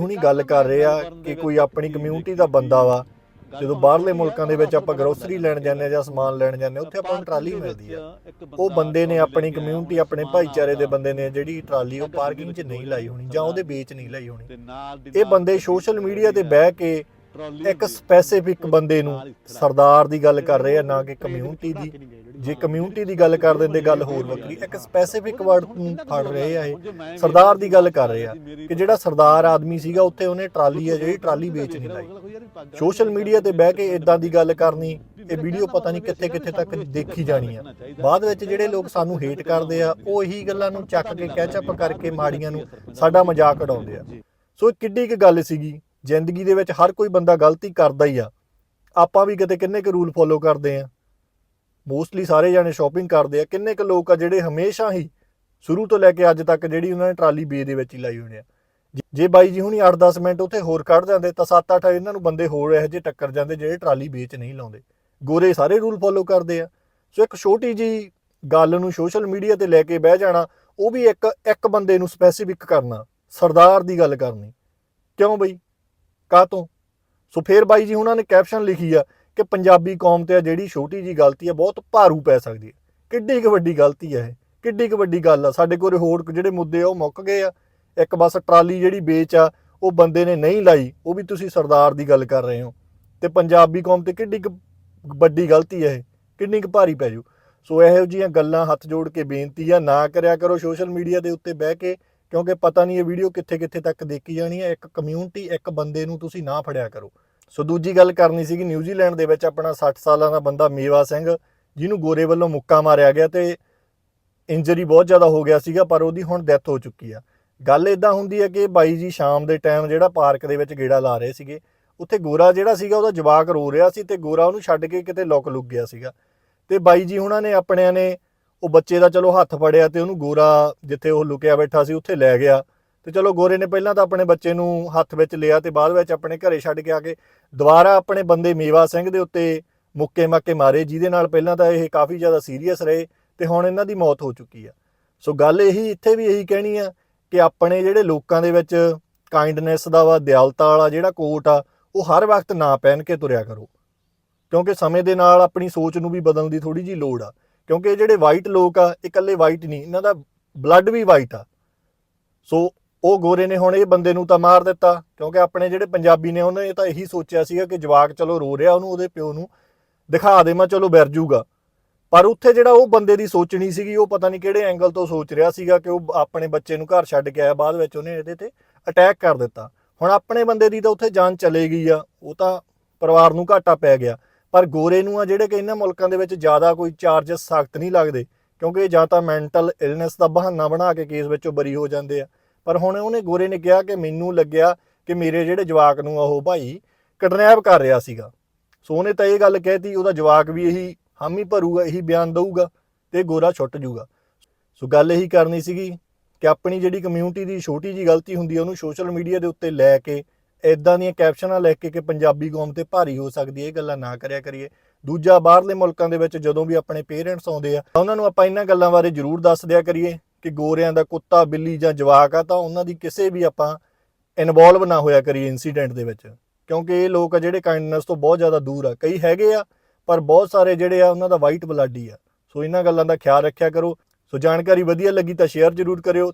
ਹੁਣੀ ਗੱਲ ਕਰ ਰਹੇ ਆ ਕਿ ਕੋਈ ਆਪਣੀ ਕਮਿਊਨਿਟੀ ਦਾ ਬੰਦਾ ਵਾ, ਜਦੋਂ ਬਾਹਰਲੇ ਮੁਲਕਾਂ ਦੇ ਵਿੱਚ ਆਪਾਂ ਗਰੋਸਰੀ ਲੈਣ ਜਾਂਦੇ ਆ ਜਾਂ ਸਮਾਨ ਲੈਣ ਜਾਂਦੇ ਆ, ਉੱਥੇ ਆਪਾਂ ਨੂੰ ਟਰਾਲੀ ਮਿਲਦੀ ਆ। ਉਹ ਬੰਦੇ ਨੇ ਆਪਣੀ ਕਮਿਊਨਿਟੀ ਆਪਣੇ ਭਾਈਚਾਰੇ ਦੇ ਬੰਦੇ ਨੇ ਜਿਹੜੀ ਟਰਾਲੀ ਉਹ ਪਾਰਕਿੰਗ 'ਚ ਨਹੀਂ ਲਾਈ ਹੋਣੀ ਜਾਂ ਉਹਦੇ ਵਿੱਚ ਨਹੀਂ ਲਾਈ ਹੋਣੀ। ਇਹ ਬੰਦੇ ਸੋਸ਼ਲ ਮੀਡੀਆ ਤੇ ਬਹਿ ਕੇ ਇੱਕ ਸਪੈਸੀਫਿਕ ਬੰਦੇ ਨੂੰ ਸਰਦਾਰ ਦੀ ਗੱਲ ਕਰ ਰਹੇ ਆ ਨਾ ਕਿ ਕਮਿਊਨਿਟੀ ਦੀ। ਜੇ ਕਮਿਊਨਿਟੀ ਦੀ ਗੱਲ ਕਰ ਦਿੰਦੇ ਗੱਲ ਹੋਰ ਵੱਖਰੀ। ਇੱਕ ਸਪੈਸੀਫਿਕ ਵਰਡ ਨੂੰ ਫੜ ਰਹੇ ਆ ਇਹ। ਸਰਦਾਰ ਦੀ ਗੱਲ ਕਰ ਰਹੇ ਆ ਕਿ ਜਿਹੜਾ ਸਰਦਾਰ ਆਦਮੀ ਸੀਗਾ ਉੱਥੇ ਉਹਨੇ ਟਰਾਲੀ ਆ ਜਿਹੜੀ ਟਰਾਲੀ ਵੇਚ ਨਹੀਂ ਲਾਈ। ਸੋਸ਼ਲ ਮੀਡੀਆ ਤੇ ਬਹਿ ਕੇ ਇਦਾਂ ਦੀ ਗੱਲ ਕਰਨੀ ਇਹ ਵੀਡੀਓ ਪਤਾ ਨਹੀਂ ਕਿੱਥੇ ਕਿੱਥੇ ਤੱਕ ਦੇਖੀ ਜਾਣੀ ਆ। ਬਾਅਦ ਵਿੱਚ ਜਿਹੜੇ ਲੋਕ ਸਾਨੂੰ ਹੇਟ ਕਰਦੇ ਆ ਉਹ ਇਹੀ ਗੱਲਾਂ ਨੂੰ ਚੱਕ ਕੇ ਕੈਚਅਪ ਕਰਕੇ ਮਾੜੀਆਂ ਨੂੰ ਸਾਡਾ ਮਜ਼ਾਕ ਉਡਾਉਂਦੇ ਆ। ਸੋ ਕਿੱਡੀ ਕੁ ਗੱਲ ਸੀਗੀ ਜ਼ਿੰਦਗੀ ਦੇ ਵਿੱਚ ਹਰ ਕੋਈ ਬੰਦਾ ਗਲਤੀ ਕਰਦਾ ਹੀ ਆ। ਆਪਾਂ ਵੀ ਕਿਤੇ ਕਿੰਨੇ ਕੁ ਰੂਲ ਫੋਲੋ ਕਰਦੇ ਆ। ਮੋਸਟਲੀ ਸਾਰੇ ਜਾਣੇ ਸ਼ਾਪਿੰਗ ਕਰਦੇ ਆ। ਕਿੰਨੇ ਕੁ ਲੋਕ ਆ ਜਿਹੜੇ ਹਮੇਸ਼ਾ ਹੀ ਸ਼ੁਰੂ ਤੋਂ ਲੈ ਕੇ ਅੱਜ ਤੱਕ ਜਿਹੜੀ ਉਹਨਾਂ ਨੇ ਟਰਾਲੀ ਬੇ ਦੇ ਵਿੱਚ ਹੀ ਲਾਈ ਹੋਣੀ ਆ। ਜੇ- ਜੇ ਬਾਈ ਜੀ ਹੁਣੀ 8-10 ਮਿੰਟ ਉੱਥੇ ਹੋਰ ਕੱਢ ਜਾਂਦੇ ਤਾਂ 7-8 ਇਹਨਾਂ ਨੂੰ ਬੰਦੇ ਹੋਰ ਇਹੋ ਜਿਹੇ ਟੱਕਰ ਜਾਂਦੇ ਜਿਹੜੇ ਟਰਾਲੀ ਵੇਚ ਨਹੀਂ ਲਾਉਂਦੇ। ਗੋਰੇ ਸਾਰੇ ਰੂਲ ਫੋਲੋ ਕਰਦੇ ਆ। ਸੋ ਇੱਕ ਛੋਟੀ ਜੀ ਗੱਲ ਨੂੰ ਸੋਸ਼ਲ ਮੀਡੀਆ ਤੇ ਲੈ ਕੇ ਬਹਿ ਜਾਣਾ, ਉਹ ਵੀ ਇੱਕ ਇੱਕ ਬੰਦੇ ਨੂੰ ਸਪੈਸੀਫਿਕ ਕਰਨਾ, ਸਰਦਾਰ ਦੀ ਗੱਲ ਕਰਨੀ। ਕਿਉਂ ਬਈ? ਕਾਹ ਤੋਂ? ਸੋ ਫੇਰ ਬਾਈ ਜੀ ਉਹਨਾਂ ਨੇ ਕੈਪਸ਼ਨ ਲਿਖੀ ਆ ਕਿ ਪੰਜਾਬੀ ਕੌਮ ਤੇ ਆ ਜਿਹੜੀ ਛੋਟੀ ਜੀ ਗਲਤੀ ਆ, ਬਹੁਤ ਭਾਰੂ ਪੈ ਸਕਦੀ ਹੈ ਕਿੱਡੀ ਕੁ ਵੱਡੀ ਗਲਤੀ ਆ ਇਹ, ਕਿੱਡੀ ਕੁ ਵੱਡੀ ਗੱਲ ਆ। ਸਾਡੇ ਕੋਲ ਹੋਰ ਜਿਹੜੇ ਮੁੱਦੇ ਆ, ਉਹ ਮੁੱਕ ਗਏ ਆ। ਇੱਕ ਬਸ ਟਰਾਲੀ ਜਿਹੜੀ ਵੇਚ ਆ, ਉਹ ਬੰਦੇ ਨੇ ਨਹੀਂ ਲਾਈ, ਉਹ ਵੀ ਤੁਸੀਂ ਸਰਦਾਰ ਦੀ ਗੱਲ ਕਰ ਰਹੇ ਹੋ। ਤੇ ਪੰਜਾਬੀ ਕੌਮ ਤੇ ਕਿੱਡੀ ਕੁ ਵੱਡੀ ਗਲਤੀ ਹੈ ਇਹ, ਕਿੰਨੀ ਕੁ ਭਾਰੀ ਪੈ ਜੂ। ਸੋ ਇਹੋ ਜਿਹੀਆਂ ਗੱਲਾਂ ਹੱਥ ਜੋੜ ਕੇ ਬੇਨਤੀ ਆ, ਨਾ ਕਰਿਆ ਕਰੋ ਸੋਸ਼ਲ ਮੀਡੀਆ ਦੇ ਉੱਤੇ ਬਹਿ ਕੇ। ਕਿਉਂਕਿ ਪਤਾ ਨਹੀਂ ਇਹ ਵੀਡੀਓ ਕਿੱਥੇ ਕਿੱਥੇ ਤੱਕ ਦੇਖੀ ਜਾਣੀ ਹੈ, ਇੱਕ ਕਮਿਊਨਿਟੀ ਇੱਕ ਬੰਦੇ ਨੂੰ ਤੁਸੀਂ ਨਾ ਫੜਿਆ ਕਰੋ। ਸੋ ਦੂਜੀ ਗੱਲ ਕਰਨੀ ਸੀਗੀ ਨਿਊਜ਼ੀਲੈਂਡ ਦੇ ਵਿੱਚ ਆਪਣਾ 60 ਸਾਲਾਂ ਦਾ ਬੰਦਾ ਮੇਵਾ ਸਿੰਘ, ਜਿਹਨੂੰ ਗੋਰੇ ਵੱਲੋਂ ਮੁੱਕਾ ਮਾਰਿਆ ਗਿਆ ਤੇ ਇੰਜਰੀ ਬਹੁਤ ਜ਼ਿਆਦਾ ਹੋ ਗਿਆ ਸੀਗਾ, ਪਰ ਉਹਦੀ ਹੁਣ ਡੈਥ ਹੋ ਚੁੱਕੀ ਆ। ਗੱਲ ਇਦਾਂ ਹੁੰਦੀ ਹੈ ਕਿ ਬਾਈ ਜੀ ਸ਼ਾਮ ਦੇ ਟਾਈਮ ਜਿਹੜਾ ਪਾਰਕ ਦੇ ਵਿੱਚ ਗੇੜਾ ਲਾ ਰਹੇ ਸੀਗੇ, ਉੱਥੇ ਗੋਰਾ ਜਿਹੜਾ ਸੀਗਾ, ਉਹਦਾ ਜਵਾਕ ਰੋ ਰਿਹਾ ਸੀ ਤੇ ਗੋਰਾ ਉਹਨੂੰ ਛੱਡ ਕੇ ਕਿਤੇ ਲੁੱਕ ਲੁੱਕ ਗਿਆ ਸੀਗਾ। ਤੇ ਬਾਈ ਜੀ ਉਹਨਾਂ ਨੇ, ਆਪਣਿਆਂ ਨੇ ਉਹ ਬੱਚੇ ਦਾ ਚਲੋ ਹੱਥ ਫੜਿਆ ਤੇ ਉਹਨੂੰ ਗੋਰਾ ਜਿੱਥੇ ਉਹ ਲੁਕਿਆ ਬੈਠਾ ਸੀ, ਉੱਥੇ ਲੈ ਗਿਆ। ਤੇ ਚਲੋ ਗੋਰੇ ਨੇ ਪਹਿਲਾਂ ਤਾਂ ਆਪਣੇ ਬੱਚੇ ਨੂੰ ਹੱਥ ਵਿੱਚ ਲਿਆ ਤੇ ਬਾਅਦ ਵਿੱਚ ਆਪਣੇ ਘਰੇ ਛੱਡ ਕੇ ਆ ਕੇ ਦੁਬਾਰਾ ਆਪਣੇ ਬੰਦੇ ਮੇਵਾ ਸਿੰਘ ਦੇ ਉੱਤੇ ਮੁੱਕੇ ਮਾਕੇ ਮਾਰੇ, ਜਿਹਦੇ ਨਾਲ ਪਹਿਲਾਂ ਤਾਂ ਇਹ ਕਾਫੀ ਜ਼ਿਆਦਾ ਸੀਰੀਅਸ ਰਹੇ ਤੇ ਹੁਣ ਇਹਨਾਂ ਦੀ ਮੌਤ ਹੋ ਚੁੱਕੀ ਆ। ਸੋ ਗੱਲ ਇਹੀ, ਇੱਥੇ ਵੀ ਇਹੀ ਕਹਿਣੀ ਆ ਕਿ ਆਪਣੇ ਜਿਹੜੇ ਲੋਕਾਂ ਦੇ ਵਿੱਚ ਕਾਈਂਡਨੈਸ ਦਾ ਵਾ, ਦਿਆਲਤਾ ਵਾਲਾ ਜਿਹੜਾ ਕੋਟ ਆ, ਉਹ ਹਰ ਵਕਤ ਨਾ ਪਹਿਨ ਕੇ ਤੁਰਿਆ ਕਰੋ। ਕਿਉਂਕਿ ਸਮੇਂ ਦੇ ਨਾਲ ਆਪਣੀ ਸੋਚ ਨੂੰ ਵੀ ਬਦਲਣ ਦੀ ਥੋੜੀ ਜੀ ਲੋੜ ਆ। ਕਿਉਂਕਿ ਜਿਹੜੇ ਵਾਈਟ ਲੋਕ ਆ, ਇਹ ਇਕੱਲੇ ਵਾਈਟ ਨਹੀਂ, ਇਹਨਾਂ ਦਾ ਬਲੱਡ ਵੀ ਵਾਈਟ ਆ। ਸੋ ਉਹ ਗੋਰੇ ਨੇ ਹੁਣ ਇਹ ਬੰਦੇ ਨੂੰ ਤਾਂ ਮਾਰ ਦਿੱਤਾ, ਕਿਉਂਕਿ ਆਪਣੇ ਜਿਹੜੇ ਪੰਜਾਬੀ ਨੇ ਉਹਨੇ ਤਾਂ ਇਹੀ ਸੋਚਿਆ ਸੀਗਾ ਕਿ ਜਵਾਕ ਚਲੋ ਰੋ ਰਿਹਾ ਉਹਨੂੰ, ਉਹਦੇ ਪਿਓ ਨੂੰ, ਦਿਖਾ ਦੇ, ਮੈਂ ਚਲੋ ਬਿਰ ਜੂਗਾ। ਪਰ ਉੱਥੇ ਜਿਹੜਾ ਉਹ ਬੰਦੇ ਦੀ ਸੋਚਣੀ ਸੀਗੀ, ਉਹ ਪਤਾ ਨਹੀਂ ਕਿਹੜੇ ਐਂਗਲ ਤੋਂ ਸੋਚ ਰਿਹਾ ਸੀਗਾ ਕਿ ਉਹ ਆਪਣੇ ਬੱਚੇ ਨੂੰ ਘਰ ਛੱਡ ਕੇ ਆਇਆ, ਬਾਅਦ ਵਿੱਚ ਉਹਨੇ ਇਹਦੇ ਤੇ ਅਟੈਕ ਕਰ ਦਿੱਤਾ। ਹੁਣ ਆਪਣੇ ਬੰਦੇ ਦੀ ਤਾਂ ਉੱਥੇ ਜਾਨ ਚਲੇ ਗਈ ਆ, ਉਹ ਤਾਂ ਪਰਿਵਾਰ ਨੂੰ ਘਾਟਾ ਪੈ ਗਿਆ। ਪਰ ਗੋਰੇ ਨੂੰ ਆ ਜਿਹੜੇ ਕਿ ਇਹਨਾਂ ਮੁਲਕਾਂ ਦੇ ਵਿੱਚ ਜ਼ਿਆਦਾ ਕੋਈ ਚਾਰजेस ਸਖਤ ਨਹੀਂ ਲੱਗਦੇ, ਕਿਉਂਕਿ ਜਾਂ ਤਾਂ ਮੈਂਟਲ ਇਲਨੈਸ ਦਾ ਬਹਾਨਾ ਬਣਾ ਕੇ ਕੇਸ ਵਿੱਚੋਂ ਬਰੀ ਹੋ ਜਾਂਦੇ ਆ। ਪਰ ਹੁਣ ਉਹਨੇ ਗੋਰੇ ਨੇ ਕਿਹਾ ਕਿ ਮੈਨੂੰ ਲੱਗਿਆ ਕਿ ਮੇਰੇ ਜਿਹੜੇ ਜਵਾਕ ਨੂੰ ਉਹ ਭਾਈ ਕਿਡਨੈਪ ਕਰ ਰਿਹਾ ਸੀਗਾ। ਸੋ ਉਹਨੇ ਤਾਂ ਇਹ ਗੱਲ ਕਹਿਤੀ, ਉਹਦਾ ਜਵਾਕ ਵੀ ਇਹੀ ਹਾਮੀ ਭਰੂਗਾ, ਇਹੀ ਬਿਆਨ ਦਊਗਾ ਤੇ ਗੋਰਾ ਛੁੱਟ ਜੂਗਾ ਸੋ ਗੱਲ ਇਹੀ ਕਰਨੀ ਸੀਗੀ ਕਿ ਆਪਣੀ ਜਿਹੜੀ ਕਮਿਊਨਿਟੀ ਦੀ ਛੋਟੀ ਜੀ ਗਲਤੀ ਹੁੰਦੀ ਹੈ ਉਹਨੂੰ ਸੋਸ਼ਲ ਮੀਡੀਆ ਦੇ ਉੱਤੇ ਲੈ ਕੇ ਇਦਾਂ ਦੀਆਂ ਕੈਪਸ਼ਨਾਂ ਲਿਖ ਕੇ ਕਿ ਪੰਜਾਬੀ ਕੌਮ ਤੇ ਭਾਰੀ ਹੋ ਸਕਦੀ ਹੈ, ਇਹ ਗੱਲਾਂ ਨਾ ਕਰਿਆ ਕਰੀਏ। ਦੂਜਾ, ਬਾਹਰਲੇ ਮੁਲਕਾਂ ਦੇ ਵਿੱਚ ਜਦੋਂ ਵੀ ਆਪਣੇ ਪੇਰੈਂਟਸ ਆਉਂਦੇ ਆ, ਤਾਂ ਉਹਨਾਂ ਨੂੰ ਆਪਾਂ ਇਹਨਾਂ ਗੱਲਾਂ ਬਾਰੇ ਜ਼ਰੂਰ ਦੱਸ ਦਿਆ ਕਰੀਏ ਕਿ ਗੋਰਿਆਂ ਦਾ ਕੁੱਤਾ, ਬਿੱਲੀ ਜਾਂ ਜਵਾਕ ਆ, ਤਾਂ ਉਹਨਾਂ ਦੀ ਕਿਸੇ ਵੀ ਆਪਾਂ ਇਨਵੋਲਵ ਨਾ ਹੋਇਆ ਕਰੀਏ ਇਨਸੀਡੈਂਟ ਦੇ ਵਿੱਚ। ਕਿਉਂਕਿ ਇਹ ਲੋਕ ਆ ਜਿਹੜੇ ਕਾਈਂਡਨੈਸ ਤੋਂ ਬਹੁਤ ਜ਼ਿਆਦਾ ਦੂਰ ਆ। ਕਈ ਹੈਗੇ ਆ, ਪਰ ਬਹੁਤ ਸਾਰੇ ਜਿਹੜੇ ਆ, ਉਹਨਾਂ ਦਾ ਵਾਈਟ ਬਲੱਡ ਹੀ ਆ। ਸੋ ਇਹਨਾਂ ਗੱਲਾਂ ਦਾ ਖਿਆਲ ਰੱਖਿਆ ਕਰੋ। ਸੋ ਜਾਣਕਾਰੀ ਵਧੀਆ ਲੱਗੀ ਤਾਂ ਸ਼ੇਅਰ ਜ਼ਰੂਰ ਕਰਿਓ।